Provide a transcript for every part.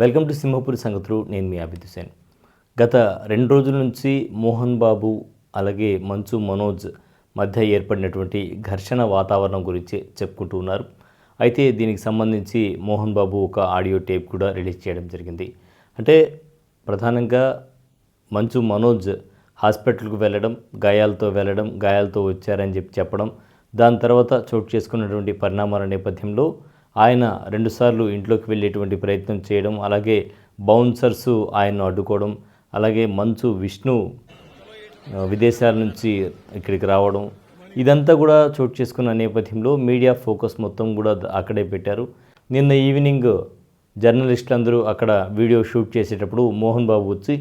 Welcome to Simhapuri సంగతులు. నేను మీ అభిత్ హుసేన్ గత రెండు రోజుల నుంచి మోహన్ బాబు అలాగే మంచు మనోజ్ మధ్య ఏర్పడినటువంటి ఘర్షణ వాతావరణం గురించి చెప్పుకుంటూ ఉన్నారు. అయితే దీనికి సంబంధించి మోహన్ బాబు ఒక ఆడియో టేప్ కూడా రిలీజ్ చేయడం జరిగింది. అంటే ప్రధానంగా మంచు మనోజ్ హాస్పిటల్కు వెళ్ళడం గాయాలతో వెళ్ళడం గాయాలతో వచ్చారని చెప్పి చెప్పడం దాని తర్వాత చోటు చేసుకున్నటువంటి పరిణామాల నేపథ్యంలో ఆయన రెండుసార్లు ఇంట్లోకి వెళ్ళేటువంటి ప్రయత్నం చేయడం అలాగే బౌన్సర్స్ ఆయన్ను అడ్డుకోవడం అలాగే మంచు విష్ణు విదేశాల నుంచి ఇక్కడికి రావడం ఇదంతా కూడా చోటు చేసుకున్న నేపథ్యంలో మీడియా ఫోకస్ మొత్తం కూడా అక్కడే పెట్టారు. నిన్న ఈవినింగ్ జర్నలిస్టులందరూ అక్కడ వీడియో షూట్ చేసేటప్పుడు మోహన్ బాబు వచ్చి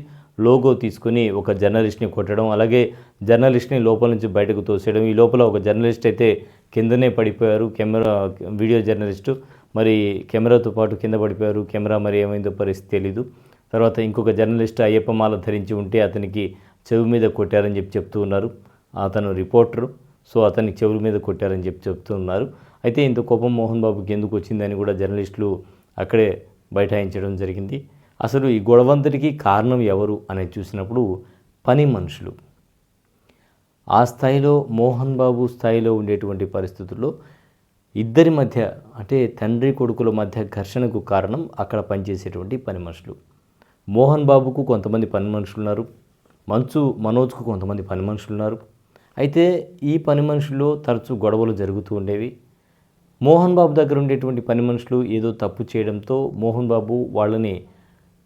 లోగో తీసుకుని ఒక జర్నలిస్ట్ని కొట్టడం అలాగే జర్నలిస్ట్ని లోపల నుంచి బయటకు తోసేయడం. ఈ లోపల ఒక జర్నలిస్ట్ అయితే కిందనే పడిపోయారు. Camera video journalist. మరి కెమెరాతో పాటు కింద పడిపోయారు. కెమెరా మరి ఏమైందో పరిస్థితి తెలీదు. తర్వాత ఇంకొక జర్నలిస్ట్ అయ్యప్ప మాల ధరించి ఉంటే అతనికి చెవి మీద కొట్టారని చెప్పి చెప్తూ ఉన్నారు. అతను రిపోర్టరు. సో అతనికి చెవుల మీద కొట్టారని చెప్పి చెప్తూ ఉన్నారు. అయితే ఇంత కోపం మోహన్ బాబుకి ఎందుకు వచ్చిందని కూడా జర్నలిస్టులు అక్కడే బైఠాయించడం జరిగింది. అసలు ఈ గొడవంతటికి కారణం ఎవరు అనేది చూసినప్పుడు పని మనుషులు. ఆ స్థాయిలో మోహన్ బాబు స్థాయిలో ఉండేటువంటి పరిస్థితుల్లో ఇద్దరి మధ్య అంటే తండ్రి కొడుకుల మధ్య ఘర్షణకు కారణం అక్కడ పనిచేసేటువంటి పని మనుషులు. మోహన్ బాబుకు కొంతమంది పని మనుషులు ఉన్నారు మంచు మనోజ్కు కొంతమంది పని మనుషులు ఉన్నారు అయితే ఈ పని మనుషుల్లో తరచూ గొడవలు జరుగుతూ ఉండేవి. మోహన్ బాబు దగ్గర ఉండేటువంటి పని మనుషులు ఏదో తప్పు చేయడంతో మోహన్ బాబు వాళ్ళని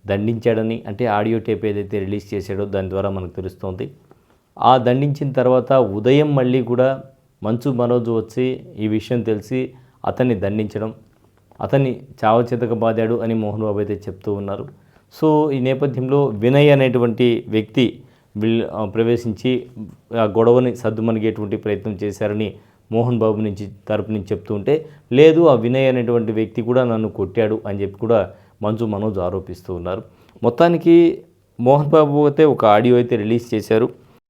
దండించాడని అంటే ఆడియో టేప్ ఏదైతే రిలీజ్ చేశాడో దాని ద్వారా మనకు తెలుస్తోంది. ఆ దండించిన తర్వాత ఉదయం మళ్ళీ కూడా మంచు మనోజ్ వచ్చి ఈ విషయం తెలిసి అతన్ని దండించడం అతన్ని చావచేతక బాధాడు అని మోహన్ బాబు అయితే చెప్తూ ఉన్నారు. సో ఈ నేపథ్యంలో వినయ్ అనేటువంటి వ్యక్తి ప్రవేశించి ఆ గొడవని సద్దుమణిగేటువంటి ప్రయత్నం చేశారని మోహన్ బాబు నుంచి తరపు నుంచి చెప్తూ ఉంటే లేదు ఆ వినయ్ అనేటువంటి వ్యక్తి కూడా నన్ను కొట్టాడు అని చెప్పి కూడా మంచు మనోజ్ ఆరోపిస్తూ ఉన్నారు. మొత్తానికి మోహన్ బాబు అయితే ఒక ఆడియో అయితే రిలీజ్ చేశారు.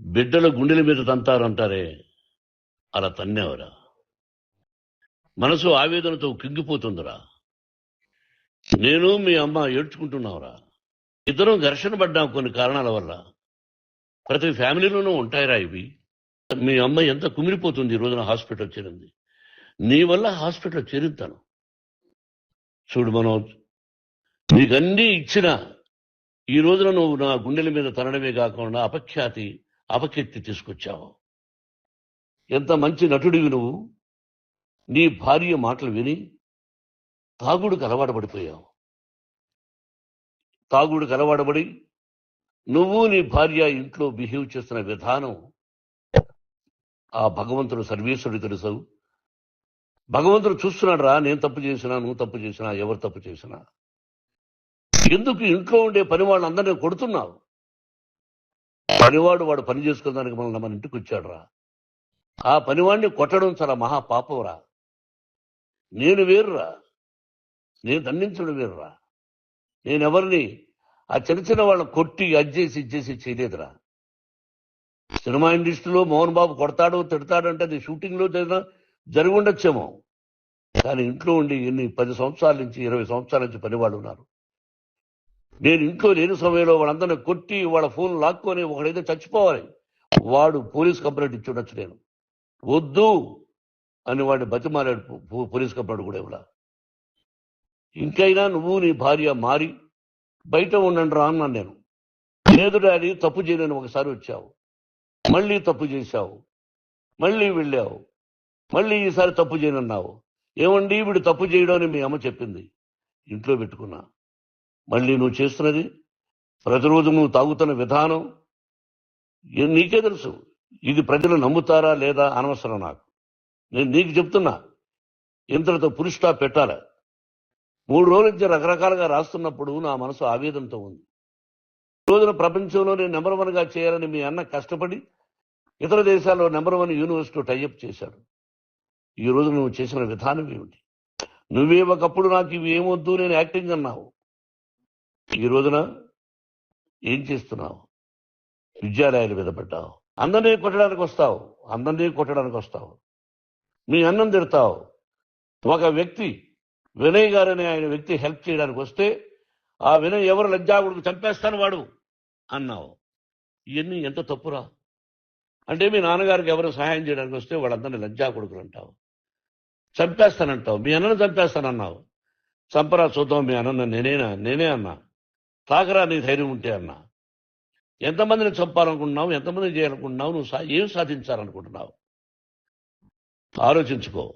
బిడ్డలు గుండెల మీద తంతారంటారే అలా తన్నేవరా? మనసు ఆవేదనతో కింగిపోతుందిరా. నేను మీ అమ్మ ఏడ్చుకుంటున్నావురా. ఇద్దరం ఘర్షణ పడ్డాం కొన్ని కారణాల వల్ల. ప్రతి ఫ్యామిలీలోనూ ఉంటాయిరా ఇవి. మీ అమ్మ ఎంత కుమిలిపోతుంది ఈ రోజున హాస్పిటల్ చేరింది. నీ వల్ల హాస్పిటల్ చేరుతాను చూడు మనోజ్ నీకన్నీ ఇచ్చిన ఈ రోజున నువ్వు నా గుండెల మీద తనడమే కాకుండా అపఖ్యాతి అపకీర్తి తీసుకొచ్చావు. ఎంత మంచి నటుడివి నువ్వు. నీ భార్య మాటలు విని తాగుడుకు అలవాటు పడిపోయావు. తాగుడుకు అలవాటుపడి నువ్వు నీ భార్య ఇంట్లో బిహేవ్ చేస్తున్న విధానం ఆ భగవంతుడు సర్వేశ్వరుడు తెలుసు. భగవంతుడు చూస్తున్నాడు రా నేను తప్పు చేసినా నువ్వు తప్పు చేసినా ఎవరు తప్పు చేసినా. ఎందుకు ఇంట్లో ఉండే పని వాళ్ళందరినీ కొడుతున్నావు? పనివాడు వాడు పని చేసుకున్నానికి మనల్ని మన ఇంటికి వచ్చాడు రా ఆ పనివాడిని కొట్టడం చాలా మహా పాపంరా. నేను వేరురా. నేను దండించడం వేరురా. నేను ఎవరిని ఆ చిన్న చిన్న వాళ్ళని కొట్టి అజ్జేసి ఇచ్చేసి చేయలేదురా. సినిమా ఇండస్ట్రీలో మోహన్ బాబు కొడతాడు తిడతాడు అంటే అది షూటింగ్లో జరిగిన జరిగి ఉండొచ్చేమో. కానీ ఇంట్లో ఉండి ఎన్ని పది సంవత్సరాల నుంచి ఇరవై సంవత్సరాల నుంచి పనివాళ్ళు ఉన్నారు. నేను ఇంట్లో లేని సమయంలో వాళ్ళందరినీ కొట్టి వాళ్ళ ఫోన్ లాక్కొని ఒకడైతే చచ్చిపోవాలి. వాడు పోలీస్ కంప్లైంట్ ఇచ్చి ఉండొచ్చు నేను. వద్దు అని వాడిని బతిమాలాడు పో- పోలీస్ కంప్లైంట్ కూడా ఇవ్వడా ఇంకైనా నువ్వు నీ భార్య మారి బయట ఉండండి రా అన్నాను నేను. లేదు డాడీ తప్పు చేయలేని ఒకసారి వచ్చావు. మళ్ళీ తప్పు చేశావు. మళ్ళీ వెళ్ళావు. మళ్ళీ ఈసారి తప్పు చేయనన్నావు. ఏమండి వీడు తప్పు చేయడం అని మీ అమ్మ చెప్పింది. ఇంట్లో పెట్టుకున్నా. మళ్ళీ నువ్వు చేస్తున్నది? ప్రతిరోజు నువ్వు తాగుతున్న విధానం? నీకే తెలుసు. ఇది ప్రజలు నమ్ముతారా లేదా అనవసరం నాకు. నేను నీకు చెప్తున్నా. ఇంతటితో పురుషా పెట్టాలి. మూడు రోజుల నుంచి రకరకాలుగా రాస్తున్నప్పుడు నా మనసు ఆవేదనతో ఉంది. రోజున ప్రపంచంలో నేను నెంబర్ వన్గా చేయాలని మీ అన్న కష్టపడి ఇతర దేశాల్లో నెంబర్ వన్ యూనివర్సిటీ టైఅప్ చేశాడు. ఈ రోజు నువ్వు చేసిన విధానం ఏమిటి? నువ్వే ఒకప్పుడు నాకు ఇవి ఏమొద్దు నేను యాక్టింగ్ అన్నావు. ఈ రోజున ఏం చేస్తున్నావు? విద్యాలయాల మీద పెట్టావు అందరినీ కొట్టడానికి వస్తావు. అందరినీ కొట్టడానికి వస్తావు. మీ అన్నం తిడతావు. ఒక వ్యక్తి వినయ్ గారనే ఆయన వ్యక్తి హెల్ప్ చేయడానికి వస్తే ఆ వినయ్ ఎవరు లజ్జాగుడికి చంపేస్తాను వాడు అన్నావు. ఇవన్నీ ఎంత తప్పురా? అంటే మీ నాన్నగారికి ఎవరు సహాయం చేయడానికి వస్తే వాళ్ళందరినీ లజ్జా కొడుకులు అంటావు. చంపేస్తానంటావు. మీ అన్నను చంపేస్తానన్నావు. చంపరా చూద్దాం మీ అన్న నేనేనా? నేనే అన్నా. తాకరా నీ ధైర్యం ఉంటే అన్నా. ఎంతమందిని చంపాలనుకుంటున్నావు ఎంతమందిని చేయాలనుకుంటున్నావు నువ్వు సా- ఏం సాధించాలనుకుంటున్నావు? ఆలోచించుకో.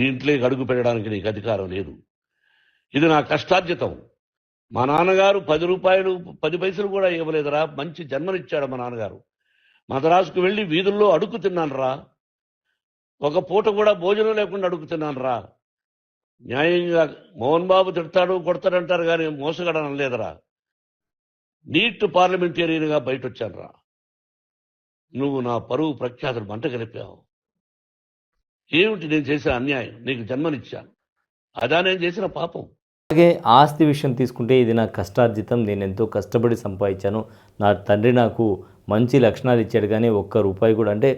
ఈ ఇంట్లోకి అడుగు పెట్టడానికి నీకు అధికారం లేదు. ఇది నా కష్టార్జితం. మా నాన్నగారు పది రూపాయలు పది పైసలు కూడా ఇవ్వలేదురా. మంచి జన్మనిచ్చాడు మా నాన్నగారు. మద్రాసుకు వెళ్ళి వీధుల్లో అడుగు తిన్నాను రా ఒక పూట కూడా భోజనం లేకుండా అడుగు తిన్నాను రా న్యాయంగా మోహన్ బాబు తిడతాడు కొడతాడంటారు కానీ మోసగడనలేదురా. నీట్ పార్లమెంటేరియన్గా బయట వచ్చాను రా నువ్వు నా పరువు ప్రఖ్యాతులు మంట కలిపావు. ఏమిటి నేను చేసిన అన్యాయం? నీకు జన్మనిచ్చాను. అదా నేను చేసిన పాపం. అలాగే ఆస్తి విషయం తీసుకుంటే ఇది నా కష్టార్జితం. నేను ఎంతో కష్టపడి సంపాదించాను. నా తండ్రి నాకు మంచి లక్షణాలు ఇచ్చాడు. కానీ ఒక్క రూపాయి కూడా అంటే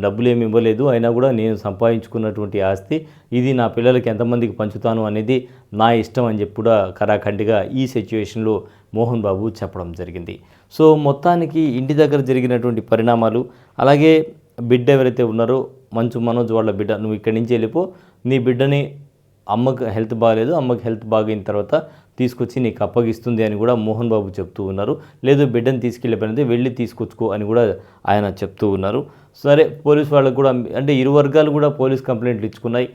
డబ్బులు ఏమి ఇవ్వలేదు. అయినా కూడా నేను సంపాదించుకున్నటువంటి ఆస్తి ఇది నా పిల్లలకి ఎంతమందికి పంచుతాను అనేది నా ఇష్టం అని చెప్పి కూడా కరాఖండిగా ఈ సిచ్యువేషన్లో మోహన్ బాబు చెప్పడం జరిగింది. సో మొత్తానికి ఇంటి దగ్గర జరిగినటువంటి పరిణామాలు అలాగే బిడ్డ ఎవరైతే ఉన్నారో మంచు మనోజ్ వాళ్ళ బిడ్డ నువ్వు ఇక్కడి నుంచి వెళ్ళిపో నీ బిడ్డని అమ్మకు హెల్త్ బాగాలేదు అమ్మకి హెల్త్ బాగైన తర్వాత తీసుకొచ్చి నీకు అప్పగిస్తుంది అని కూడా మోహన్ బాబు చెప్తూ ఉన్నారు. లేదు బిడ్డను తీసుకెళ్ళిపోయినది వెళ్ళి తీసుకొచ్చుకో అని కూడా ఆయన చెప్తూ ఉన్నారు. సరే పోలీస్ వాళ్ళకు కూడా అంటే ఇరు వర్గాలు కూడా పోలీస్ కంప్లైంట్లు ఇచ్చుకున్నాయి.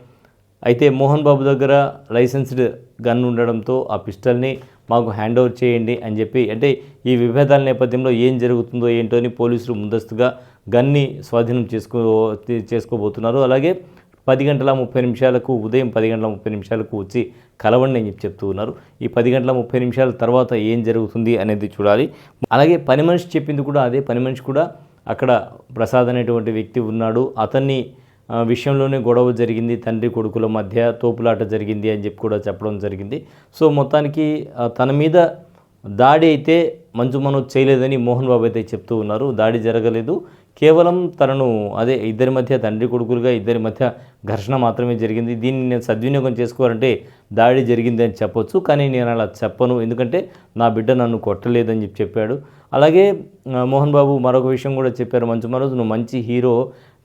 అయితే మోహన్ బాబు దగ్గర లైసెన్స్డ్ గన్ ఉండడంతో ఆ పిస్టల్ని మాకు హ్యాండ్ ఓవర్ చేయండి అని చెప్పి అంటే ఈ విభేదాల నేపథ్యంలో ఏం జరుగుతుందో ఏంటో అని పోలీసులు ముందస్తుగా గన్ని స్వాధీనం చేసుకో చేసుకోబోతున్నారు. అలాగే పది గంటల ముప్పై నిమిషాలకు ఉదయం పది గంటల ముప్పై నిమిషాలకు వచ్చి కలవండి అని చెప్పి చెప్తూ ఉన్నారు. ఈ పది గంటల ముప్పై నిమిషాల తర్వాత ఏం జరుగుతుంది అనేది చూడాలి. అలాగే పని మనిషి చెప్పింది కూడా అదే. పని మనిషి కూడా అక్కడ ప్రసాద్ అనేటువంటి వ్యక్తి ఉన్నాడు. అతన్ని విషయంలోనే గొడవ జరిగింది తండ్రి కొడుకుల మధ్య తోపులాట జరిగింది అని చెప్పి కూడా చెప్పడం జరిగింది. సో మొత్తానికి తన మీద దాడి అయితే మంచు మనోజ్ చేయలేదని మోహన్ బాబు అయితే చెప్తూ ఉన్నారు. దాడి జరగలేదు. కేవలం తనను అదే ఇద్దరి మధ్య తండ్రి కొడుకులుగా ఇద్దరి మధ్య ఘర్షణ మాత్రమే జరిగింది. దీన్ని నేను సద్వినియోగం చేసుకోవాలంటే దాడి జరిగింది అని చెప్పొచ్చు కానీ నేను అలా చెప్పను. ఎందుకంటే నా బిడ్డ నన్ను కొట్టలేదని చెప్పి చెప్పాడు. అలాగే మోహన్ బాబు మరొక విషయం కూడా చెప్పారు. మంచు మనోజ్ నువ్వు మంచి హీరో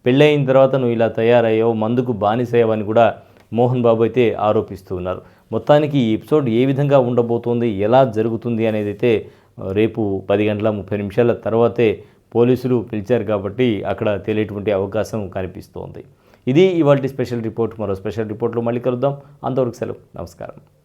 పెళ్ళయిన తర్వాత నువ్వు ఇలా తయారయ్యావు మందుకు బానిసయ్యావని కూడా మోహన్ బాబు అయితే ఆరోపిస్తూ ఉన్నారు. మొత్తానికి ఈ ఎపిసోడ్ ఏ విధంగా ఉండబోతోంది ఎలా జరుగుతుంది అనేది అయితే రేపు పది గంటల ముప్పై నిమిషాల తర్వాతే పోలీసులు పిలిచారు కాబట్టి అక్కడ తెలియటువంటి అవకాశం కనిపిస్తోంది. ఇది ఇవాళ స్పెషల్ రిపోర్ట్. మరో స్పెషల్ రిపోర్ట్లో మళ్ళీ కలుద్దాం. అంతవరకు సెలవు. నమస్కారం.